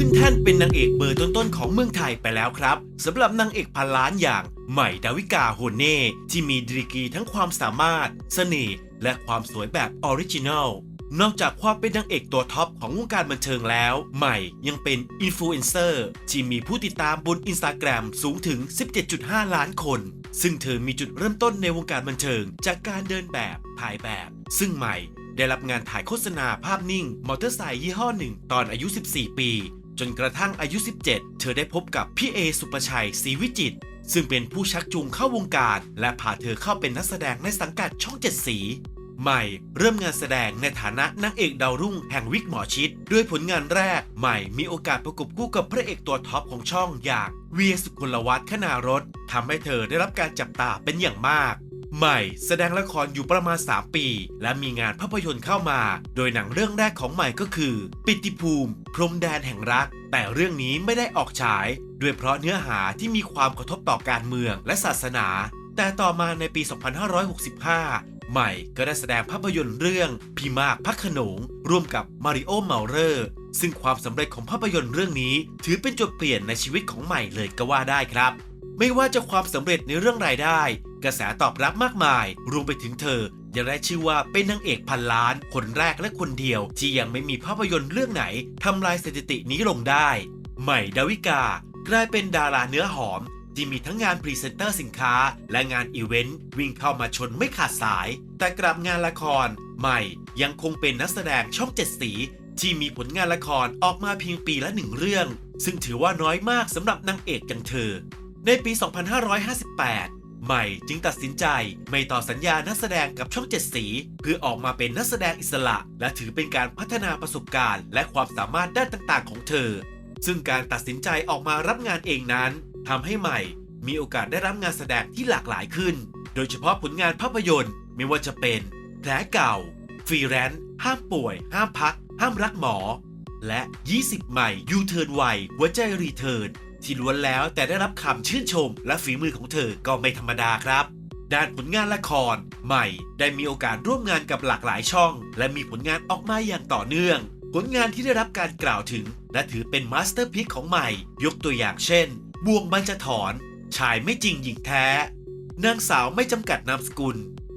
ขึ้นแท่นเป็นนางเอกเบอร์ต้นๆของเมืองไทยไปแล้วครับสำหรับนางเอกพันล้านอย่างใหม่ดาวิกาโฮเน่ที่มีดีกรีทั้งความสามารถ เสน่ห์และความสวยแบบออริจินัลนอกจากความเป็นนางเอกตัวท็อปของวงการบันเทิงแล้ว ใหม่ยังเป็นอินฟลูเอนเซอร์ที่มีผู้ติดตามบนอินสตาแกรมสูงถึง 17.5 ล้านคน ซึ่งเธอมีจุดเริ่มต้นในวงการบันเทิง จากการเดินแบบ ถ่ายแบบ ซึ่งใหม่ได้รับงานถ่ายโฆษณาภาพนิ่ง มอเตอร์ไซค์ยี่ห้อหนึ่งตอนอายุ 14 ปี จนกระทั่งอายุ 17 เธอได้พบกับพี่เอสุปชัยศรีวิจิต ซึ่งเป็นผู้ชักจูงเข้าวงการ และพาเธอเข้าเป็นนักแสดงในสังกัดช่องเจ็ดสี ใหม่เริ่มงานแสดงในฐานะนางเอกดาวรุ่งแห่งวิกหมอชิด ด้วยผลงานแรกใหม่มีโอกาสประกบคู่กับพระเอกตัวท็อปของช่องอย่างเวียสุกลวัฒน์ขนารถทำให้เธอได้รับการจับตาเป็นอย่างมาก ใหม่แสดงละครอยู่ประมาณ 3 ปี และมีงานภาพยนตร์เข้ามา โดยหนังเรื่องแรกของใหม่ก็คือ ปิติภูมิ พรมแดนแห่งรัก แต่เรื่องนี้ไม่ได้ออกฉาย ด้วยเพราะเนื้อหาที่มีความกระทบต่อการเมืองและศาสนา แต่ต่อมาในปี 2565 ใหม่ก็ได้แสดงภาพยนตร์เรื่องพี่มากพักขนง ร่วมกับมาริโอเมาเรอร์ซึ่งความสำเร็จของภาพยนตร์เรื่องนี้ ถือเป็นจุดเปลี่ยนในชีวิตของใหม่เลยก็ว่าได้ครับ ไม่ว่าจะความสำเร็จในเรื่องรายได้ กระแสตอบรับมากมาย รวมไปถึงเธอ ยังได้ชื่อว่าเป็นนางเอกพันล้าน คนแรกและคนเดียว ที่ยังไม่มีภาพยนตร์เรื่องไหนทำลายสถิตินี้ลงได้ ใหม่ดาวิกา กลายเป็นดาราเนื้อหอม ที่มีทั้งงานพรีเซนเตอร์สินค้า และงานอีเวนต์วิ่งเข้ามาชนไม่ขาดสาย แต่กลับงานละคร ใหม่ยังคงเป็นนักแสดงช่องเจ็ดสี ที่มีผลงานละครออกมาเพียงปีละหนึ่งเรื่อง ซึ่งถือว่าน้อยมากสำหรับนางเอกอย่างเธอ ในปี 2558 ใหม่จึงตัดสินใจไม่ต่อสัญญานักแสดงกับช่องเจ็ดสี เพื่อออกมาเป็นนักแสดงอิสระ และถือเป็นการพัฒนาประสบการณ์ และความสามารถด้านต่างๆ ของเธอ ซึ่งการตัดสินใจออกมารับงานเองนั้นทำให้ใหม่มีโอกาสได้รับงานแสดงที่หลากหลายขึ้น โดยเฉพาะผลงานภาพยนตร์ ไม่ว่าจะเป็นแผลเก่า ฟรีแลนซ์ห้ามป่วย ห้ามพัก ห้ามรักหมอ และ 20 ใหม่ยูเทิร์นไวหัวใจรีเทิร์น ที่ล้วนแล้วแต่ได้รับคำชื่นชม และฝีมือของเธอก็ไม่ธรรมดาครับ ด้านผลงานละคร ใหม่ได้มีโอกาสร่วมงานกับหลากหลายช่อง และมีผลงานออกมาอย่างต่อเนื่อง ผลงานที่ได้รับการกล่าวถึง และถือเป็นมาสเตอร์พิกของใหม่ ยกตัวอย่างเช่นบ่วงบัญจถอน ชายไม่จริงหญิงแท้ นางสาวไม่จำกัดนามสกุล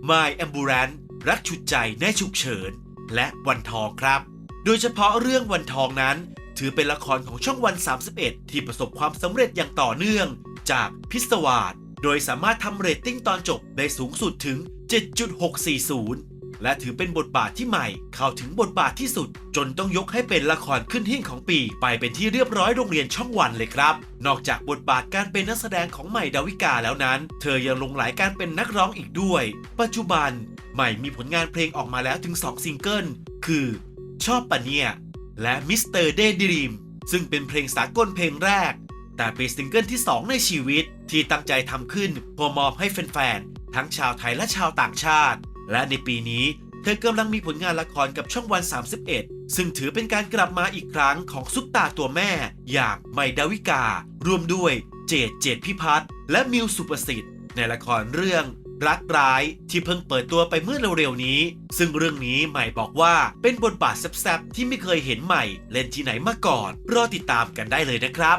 My Ambulance รักฉุดใจในฉุกเฉิน และวันทองครับ โดยเฉพาะเรื่องวันทองนั้น ถือเป็นละครของช่องวัน 31 ที่ประสบความสำเร็จอย่างต่อเนื่อง จากพิศวาสโดยสามารถทำเรตติ้งตอนจบได้สูงสุดถึง 7.640 และถือเป็นบทบาทที่ใหม่ เข้าถึงบทบาทที่สุด จนต้องยกให้เป็นละครขึ้นหิ้งของปี ไปเป็นที่เรียบร้อยโรงเรียนช่องวันเลยครับ นอกจากบทบาทการเป็นนักแสดงของใหม่ดาวิกาแล้วนั้น เธอยังลงไหลการเป็นนักร้องอีกด้วย ปัจจุบัน ใหม่มีผลงานเพลงออกมาแล้วถึง 2 ซิงเกิล คือ ชอบปะเนี่ย และมิสเตอร์เดย์ดีมซึ่งเป็นเพลงสากลเพลงแรก แต่เป็นซิงเกิลที่ 2 ในชีวิต ที่ตั้งใจทำขึ้นเพื่อมอบให้แฟนๆ ทั้งชาวไทยและชาวต่างชาติ และในปีนี้ เธอกำลังมีผลงานละครกับช่องวัน 31 ซึ่งถือเป็นการกลับมาอีกครั้งของซุปตาตัวแม่ อย่างไมดาวิกา รวมด้วยเจดเจดพิพัฒน์และมิวสุประสิทธิ์ในละครเรื่อง รักร้ายที่เพิ่งเปิดตัวไปเมื่อเร็วๆนี้ ซึ่งเรื่องนี้ใหม่บอกว่าเป็นบทบาทแซบๆที่ไม่เคยเห็นใหม่ เล่นที่ไหนมาก่อน รอติดตามกันได้เลยนะครับ